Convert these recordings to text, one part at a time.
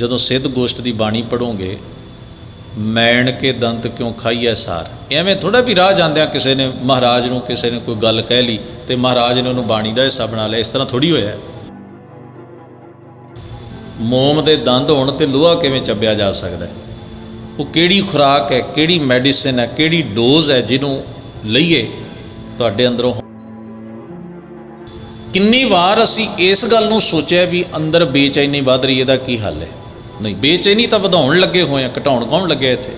ਜਦੋਂ ਸਿੱਧ ਗੋਸ਼ਟ ਦੀ ਬਾਣੀ ਪੜੋਗੇ ਮੈਣ ਕੇ ਦੰਤ ਕਿਉਂ ਖਾਈਐ ਸਾਰ? ਐਵੇਂ ਥੋੜਾ ਵੀ ਰਾਹ ਜਾਂਦਿਆਂ ਕਿਸੇ ਨੇ, ਮਹਾਰਾਜ ਨੂੰ ਕਿਸੇ ਨੇ ਕੋਈ ਗੱਲ ਕਹਿ ਲਈ ਤੇ ਮਹਾਰਾਜ ਨੇ ਉਹਨੂੰ ਬਾਣੀ ਦਾ ਹਿੱਸਾ ਬਣਾ ਲਿਆ, ਇਸ ਤਰ੍ਹਾਂ ਥੋੜੀ ਹੋਇਆ। ਮੋਮ ਦੇ ਦੰਦ ਹੋਣ ਤੇ ਲੋਹਾ ਕਿਵੇਂ ਚੱਬਿਆ ਜਾ ਸਕਦਾ ਹੈ? ਉਹ ਕਿਹੜੀ ਖੁਰਾਕ ਹੈ, ਕਿਹੜੀ ਮੈਡੀਸਿਨ ਹੈ, ਕਿਹੜੀ ਡੋਜ਼ ਹੈ ਜਿਹਨੂੰ ਲਈਏ ਤੁਹਾਡੇ ਅੰਦਰੋਂ? ਕਿੰਨੀ ਵਾਰ ਅਸੀਂ ਇਸ ਗੱਲ ਨੂੰ ਸੋਚਿਆ ਵੀ ਅੰਦਰ ਬੇਚੈਨੀ ਵੱਧ ਰਹੀ ਇਹਦਾ ਕੀ ਹੱਲ ਹੈ? ਨਹੀਂ, ਬੇਚੈਨੀ ਤਾਂ ਵਧਾਉਣ ਲੱਗੇ ਹੋਏ ਆ, ਘਟਾਉਣ ਕੌਣ ਲੱਗਿਆ ਇੱਥੇ?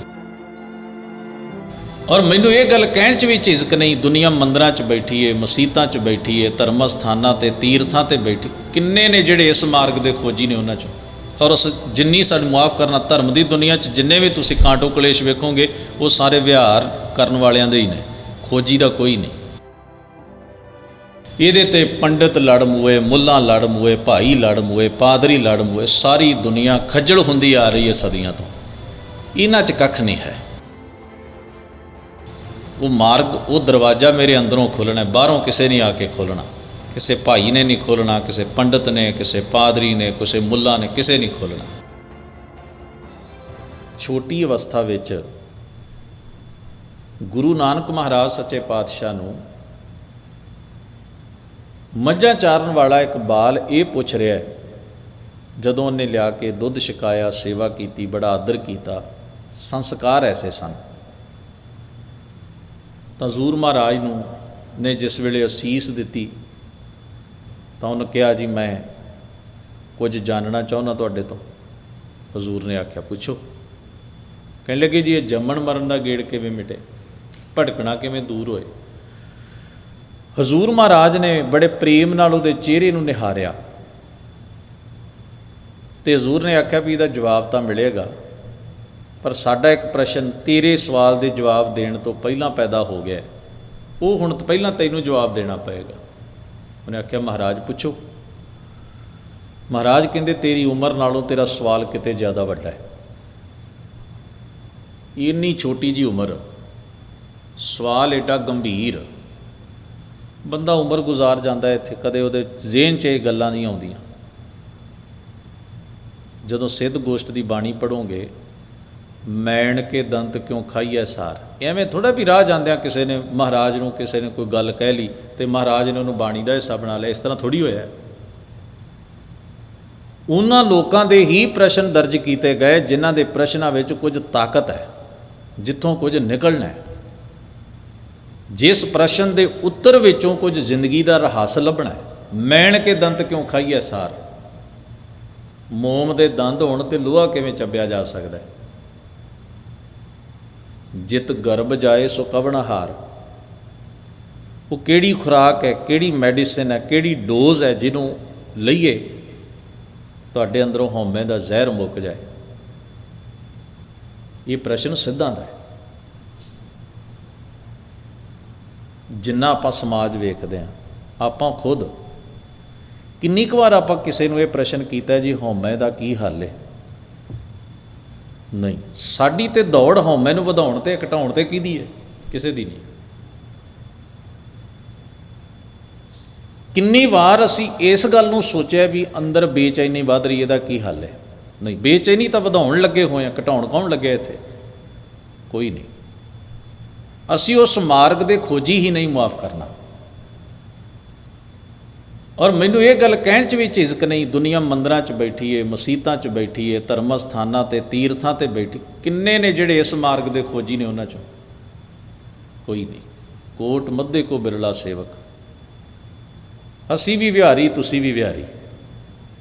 ਔਰ ਮੈਨੂੰ ਇਹ ਗੱਲ ਕਹਿਣ 'ਚ ਵੀ ਝਿਜਕ ਨਹੀਂ, ਦੁਨੀਆ ਮੰਦਰਾਂ 'ਚ ਬੈਠੀ ਏ ਮਸਜਿਦਾਂ 'ਚ ਬੈਠੀ ਏ ਧਰਮ ਸਥਾਨਾਂ ਤੇ, ਤੀਰਥਾਂ ਤੇ ਬੈਠੀ। ਕਿੰਨੇ ਨੇ ਜਿਹੜੇ ਇਸ ਮਾਰਗ ਦੇ ਖੋਜੀ ਨੇ ਉਹਨਾਂ 'ਚੋਂ? ਔਰ ਉਸ ਜਿੰਨੀ ਸਾਨੂੰ ਮਾਫ ਕਰਨਾ, ਧਰਮ ਦੀ ਦੁਨੀਆ 'ਚ ਜਿੰਨੇ ਵੀ ਤੁਸੀਂ ਕਾਂਟੋ ਕਲੇਸ਼ ਵੇਖੋਗੇ, ਉਹ ਸਾਰੇ ਵਿਹਾਰ ਕਰਨ ਵਾਲਿਆਂ ਦੇ ਹੀ ਨੇ। ਖੋਜੀ ਦਾ ਕੋਈ ਨਹੀਂ। ਇਹਦੇ ਤੇ ਪੰਡਿਤ ਲੜ ਮੂਏ, ਮੁੱਲਾ ਲੜ ਮੂਏ, ਭਾਈ ਲੜ ਮੂਏ, ਪਾਦਰੀ ਲੜ ਮੂਏ, ਸਾਰੀ ਦੁਨੀਆ ਖੱਜਲ ਹੁੰਦੀ ਆ ਰਹੀ ਹੈ ਸਦੀਆਂ ਤੋਂ। ਇਹਨਾਂ 'ਚ ਕੱਖ ਨਹੀਂ ਹੈ। ਉਹ ਮਾਰਗ, ਉਹ ਦਰਵਾਜ਼ਾ ਮੇਰੇ ਅੰਦਰੋਂ ਖੋਲਣਾ ਬਾਹਰੋਂ ਕਿਸੇ ਨੇ ਆ ਕੇ ਖੋਲਣਾ ਕਿਸੇ ਭਾਈ ਨੇ ਨਹੀਂ ਖੋਲਣਾ ਕਿਸੇ ਪੰਡਿਤ ਨੇ, ਕਿਸੇ ਪਾਦਰੀ ਨੇ, ਕਿਸੇ ਮੁੱਲਾ ਨੇ, ਕਿਸੇ ਨਹੀਂ ਖੋਲਣਾ ਛੋਟੀ ਅਵਸਥਾ ਵਿੱਚ ਗੁਰੂ ਨਾਨਕ ਮਹਾਰਾਜ ਸੱਚੇ ਪਾਤਸ਼ਾਹ ਨੂੰ ਮੱਝਾਂ ਚਾਰਨ ਵਾਲਾ ਇੱਕ ਬਾਲ ਇਹ ਪੁੱਛ ਰਿਹਾ ਹੈ, ਜਦੋਂ ਉਹਨੇ ਲਿਆ ਕੇ ਦੁੱਧ ਛਕਾਇਆ, ਸੇਵਾ ਕੀਤੀ, ਬੜਾ ਆਦਰ ਕੀਤਾ, ਸੰਸਕਾਰ ਐਸੇ ਸਨ। ਤਾਂ ਜ਼ੂਰ ਮਹਾਰਾਜ ਨੂੰ, ਨੇ ਜਿਸ ਵੇਲੇ ਅਸੀਸ ਦਿੱਤੀ, ਤਾਂ ਉਹਨੇ ਕਿਹਾ, ਜੀ, ਮੈਂ ਕੁਝ ਜਾਣਨਾ ਚਾਹੁੰਦਾ ਤੁਹਾਡੇ ਤੋਂ। ਹਜ਼ੂਰ ਨੇ ਆਖਿਆ, ਪੁੱਛੋ। ਕਹਿਣ ਲੱਗੇ, ਜੀ, ਇਹ ਜੰਮਣ ਮਰਨ ਦਾ ਗੇੜ ਕਿਵੇਂ ਮਿਟੇ? ਭਟਕਣਾ ਕਿਵੇਂ ਦੂਰ ਹੋਏ? ਹਜ਼ੂਰ ਮਹਾਰਾਜ ਨੇ ਬੜੇ ਪ੍ਰੇਮ ਨਾਲ ਉਹਦੇ ਚਿਹਰੇ ਨੂੰ ਨਿਹਾਰਿਆ। ਤੇ ਹਜ਼ੂਰ ਨੇ ਆਖਿਆ ਵੀ ਇਹਦਾ ਜਵਾਬ ਤਾਂ ਮਿਲੇਗਾ, ਪਰ ਸਾਡਾ ਇੱਕ ਪ੍ਰਸ਼ਨ ਤੇਰੇ ਸਵਾਲ ਦੇ ਜਵਾਬ ਦੇਣ ਤੋਂ ਪਹਿਲਾਂ ਪੈਦਾ ਹੋ ਗਿਆ ਉਹ ਹੁਣ ਤੋਂ ਪਹਿਲਾਂ ਤੈਨੂੰ ਜਵਾਬ ਦੇਣਾ ਪਏਗਾ। ਉਹਨੇ ਆਖਿਆ, ਮਹਾਰਾਜ, ਪੁੱਛੋ। ਮਹਾਰਾਜ ਕਹਿੰਦੇ, ਤੇਰੀ ਉਮਰ ਨਾਲੋਂ ਤੇਰਾ ਸਵਾਲ ਕਿਤੇ ਜ਼ਿਆਦਾ ਵੱਡਾ ਹੈ। ਇੰਨੀ ਛੋਟੀ ਜੀ ਉਮਰ, ਸਵਾਲ ਏਡਾ ਗੰਭੀਰ। ਬੰਦਾ ਉਮਰ ਗੁਜ਼ਾਰ ਜਾਂਦਾ ਇੱਥੇ, ਕਦੇ ਉਹਦੇ ਜ਼ਿਹਨ 'ਚ ਇਹ ਗੱਲਾਂ ਨਹੀਂ ਆਉਂਦੀਆਂ। ਜਦੋਂ ਸਿੱਧ ਗੋਸ਼ਟ ਦੀ ਬਾਣੀ ਪੜੋਗੇ ਮੈਣ ਕੇ ਦੰਤ ਕਿਉਂ ਖਾਈਐ ਸਾਰ? ਐਵੇਂ ਥੋੜਾ ਵੀ ਰਾਹ ਜਾਂਦਿਆਂ ਕਿਸੇ ਨੇ, ਮਹਾਰਾਜ ਨੂੰ ਕਿਸੇ ਨੇ ਕੋਈ ਗੱਲ ਕਹਿ ਲਈ ਤੇ ਮਹਾਰਾਜ ਨੇ ਉਹਨੂੰ ਬਾਣੀ ਦਾ ਹਿੱਸਾ ਬਣਾ ਲਿਆ, ਇਸ ਤਰ੍ਹਾਂ ਥੋੜੀ ਹੋਇਆ। ਉਹਨਾਂ ਲੋਕਾਂ ਦੇ ਹੀ ਪ੍ਰਸ਼ਨ ਦਰਜ ਕੀਤੇ ਗਏ, ਜਿਨ੍ਹਾਂ ਦੇ ਪ੍ਰਸ਼ਨਾਂ ਵਿੱਚ ਕੁਝ ਤਾਕਤ ਹੈ, ਜਿੱਥੋਂ ਕੁਝ ਨਿਕਲਣਾ ਹੈ। ਜਿਸ ਪ੍ਰਸ਼ਨ ਦੇ ਉੱਤਰ ਵਿੱਚੋਂ ਕੁਝ ਜ਼ਿੰਦਗੀ ਦਾ ਰਹੱਸ ਲੱਭਣਾ ਹੈ। ਮੈਣ ਕੇ ਦੰਤ ਕਿਉਂ ਖਾਈਐ ਸਾਰ? ਮੋਮ ਦੇ ਦੰਦ ਹੋਣ ਤੇ ਲੋਹਾ ਕਿਵੇਂ ਚੱਬਿਆ ਜਾ ਸਕਦਾ ਹੈ? ਜਿਤ ਗਰਭ ਜਾਏ ਸੋ ਕਵਣ ਹਾਰ? ਉਹ ਕਿਹੜੀ ਖੁਰਾਕ ਹੈ, ਕਿਹੜੀ ਮੈਡੀਸਿਨ ਹੈ, ਕਿਹੜੀ ਡੋਜ਼ ਹੈ ਜਿਹਨੂੰ ਲਈਏ ਤੁਹਾਡੇ ਅੰਦਰੋਂ ਹਉਮੈ ਦਾ ਜ਼ਹਿਰ ਮੁੱਕ ਜਾਏ? ਇਹ ਪ੍ਰਸ਼ਨ ਸਿੱਧਾਂ ਦਾ ਹੈ। ਜਿੰਨਾ ਆਪਾਂ ਸਮਾਜ ਵੇਖਦੇ ਆ ਆਪਾਂ ਖੁਦ ਕਿੰਨੀ ਕੁ ਵਾਰ ਆਪਾਂ ਕਿਸੇ ਨੂੰ ਇਹ ਪ੍ਰਸ਼ਨ ਕੀਤਾ ਜੀ, ਹਉਮੈ ਦਾ ਕੀ ਹੱਲ ਹੈ ਨਹੀਂ, ਸਾਡੀ ਤੇ ਦੌੜ ਹਉਮੈ ਨੂੰ ਵਧਾਉਣ ਤੇ ਘਟਾਉਣ ਤੇ ਕਿਹਦੀ ਹੈ ਕਿਸੇ ਦੀ ਨਹੀਂ। ਕਿੰਨੀ ਵਾਰ ਅਸੀਂ ਇਸ ਗੱਲ ਨੂੰ ਸੋਚਿਆ ਵੀ ਅੰਦਰ ਬੇਚੈਨੀ ਵੱਧ ਰਹੀ ਇਹਦਾ ਕੀ ਹੱਲ ਹੈ ਨਹੀਂ, ਬੇਚੈਨੀ ਤਾਂ ਵਧਾਉਣ ਲੱਗੇ ਹੋਏ ਆ, ਘਟਾਉਣ ਕੌਣ ਲੱਗਿਆ ਇੱਥੇ? ਕੋਈ ਨਹੀਂ। ਅਸੀਂ ਉਸ ਮਾਰਗ ਦੇ ਖੋਜੀ ਹੀ ਨਹੀਂ ਮਾਫ ਕਰਨਾ। ਔਰ ਮੈਨੂੰ ਇਹ ਗੱਲ ਕਹਿਣ 'ਚ ਵੀ ਝਿਜਕ ਨਹੀਂ, ਦੁਨੀਆ ਮੰਦਰਾਂ 'ਚ ਬੈਠੀ ਏ ਮਸਜਿਦਾਂ 'ਚ ਬੈਠੀ ਏ ਧਰਮ ਸਥਾਨਾਂ ਤੇ, ਤੀਰਥਾਂ ਤੇ ਬੈਠੀ। ਕਿੰਨੇ ਨੇ ਜਿਹੜੇ ਇਸ ਮਾਰਗ ਦੇ ਖੋਜੀ ਨੇ ਉਹਨਾਂ 'ਚੋਂ? ਕੋਈ ਨਹੀਂ। ਕੋਟ ਮੱਧੇ ਕੋ ਬਿਰਲਾ ਸੇਵਕ। ਅਸੀਂ ਵੀ ਵਿਹਾਰੀ, ਤੁਸੀਂ ਵੀ ਵਿਹਾਰੀ।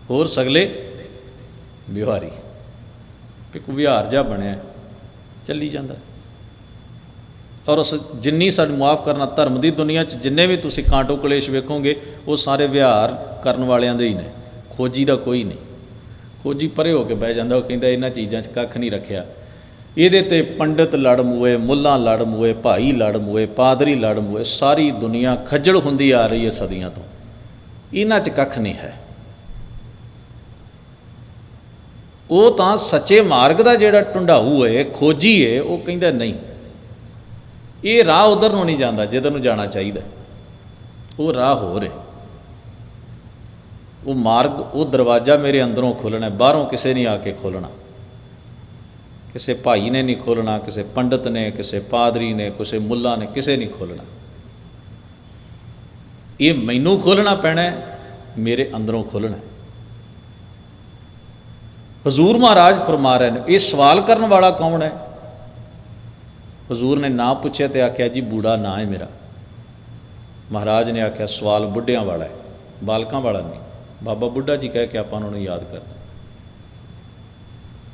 ਹੋਰ ਸਗਲੇ ਵਿਹਾਰੀ। ਇੱਕ ਵਿਹਾਰ ਜਾ ਬਣਿਆ, ਚੱਲੀ ਜਾਂਦਾ। ਔਰ ਉਸ ਜਿੰਨੀ ਸਾਨੂੰ ਮਾਫ ਕਰਨਾ ਧਰਮ ਦੀ ਦੁਨੀਆ 'ਚ ਜਿੰਨੇ ਵੀ ਤੁਸੀਂ ਕਾਂਟੋ ਕਲੇਸ਼ ਵੇਖੋਗੇ, ਉਹ ਸਾਰੇ ਵਿਹਾਰ ਕਰਨ ਵਾਲਿਆਂ ਦੇ ਹੀ ਨੇ। ਖੋਜੀ ਦਾ ਕੋਈ ਨਹੀਂ। ਖੋਜੀ ਪਰੇ ਹੋ ਕੇ ਬਹਿ ਜਾਂਦਾ, ਉਹ ਕਹਿੰਦਾ ਇਹਨਾਂ ਚੀਜ਼ਾਂ 'ਚ ਕੱਖ ਨਹੀਂ ਰੱਖਿਆ। ਇਹਦੇ ਤੇ ਪੰਡਿਤ ਲੜ ਮੂਏ ਮੁੱਲਾ ਲੜ ਮੂਏ ਭਾਈ ਲੜ ਮੂਏ ਪਾਦਰੀ ਲੜ ਮੂਏ ਸਾਰੀ ਦੁਨੀਆ ਖੱਜਲ ਹੁੰਦੀ ਆ ਰਹੀ ਹੈ ਸਦੀਆਂ ਤੋਂ। ਇਹਨਾਂ 'ਚ ਕੱਖ ਨਹੀਂ ਹੈ। ਉਹ ਤਾਂ ਸੱਚੇ ਮਾਰਗ ਦਾ ਜਿਹੜਾ ਟੁੰਡਾਊ ਹੈ ਖੋਜੀ ਹੈ ਉਹ ਕਹਿੰਦਾ ਨਹੀਂ। ਇਹ ਰਾਹ ਉਧਰ ਨੂੰ ਨਹੀਂ ਜਾਂਦਾ, ਜਿੱਧਰ ਨੂੰ ਜਾਣਾ ਚਾਹੀਦਾ। ਉਹ ਰਾਹ ਹੋਰ ਹੈ ਉਹ ਮਾਰਗ, ਉਹ ਦਰਵਾਜ਼ਾ ਮੇਰੇ ਅੰਦਰੋਂ ਖੋਲਣਾ ਬਾਹਰੋਂ ਕਿਸੇ ਨੇ ਆ ਕੇ ਖੋਲਣਾ। ਕਿਸੇ ਭਾਈ ਨੇ ਨਹੀਂ ਖੋਲਣਾ, ਕਿਸੇ ਪੰਡਤ ਨੇ, ਕਿਸੇ ਪਾਦਰੀ ਨੇ, ਕਿਸੇ ਮੁੱਲਾ ਨੇ, ਕਿਸੇ ਨਹੀਂ ਖੋਲਣਾ। ਇਹ ਮੈਨੂੰ ਖੋਲਣਾ ਪੈਣਾ ਮੇਰੇ ਅੰਦਰੋਂ ਖੋਲਣਾ ਹਜ਼ੂਰ ਮਹਾਰਾਜ ਫਰਮਾ ਰਹੇ ਨੇ, ਇਹ ਸਵਾਲ ਕਰਨ ਵਾਲਾ ਕੌਣ ਹੈ? ਹਜ਼ੂਰ ਨੇ ਨਾ ਪੁੱਛਿਆ ਤੇ ਆਖਿਆ, ਜੀ, ਬੂੜਾ ਨਾ ਹੈ ਮੇਰਾ। ਮਹਾਰਾਜ ਨੇ ਆਖਿਆ, ਸਵਾਲ ਬੁੱਢਿਆਂ ਵਾਲਾ ਹੈ, ਬਾਲਕਾਂ ਵਾਲਾ ਨਹੀਂ। ਬਾਬਾ ਬੁੱਢਾ ਜੀ ਕਹਿ ਕੇ ਆਪਾਂ ਉਹਨਾਂ ਨੂੰ ਯਾਦ ਕਰਦੇ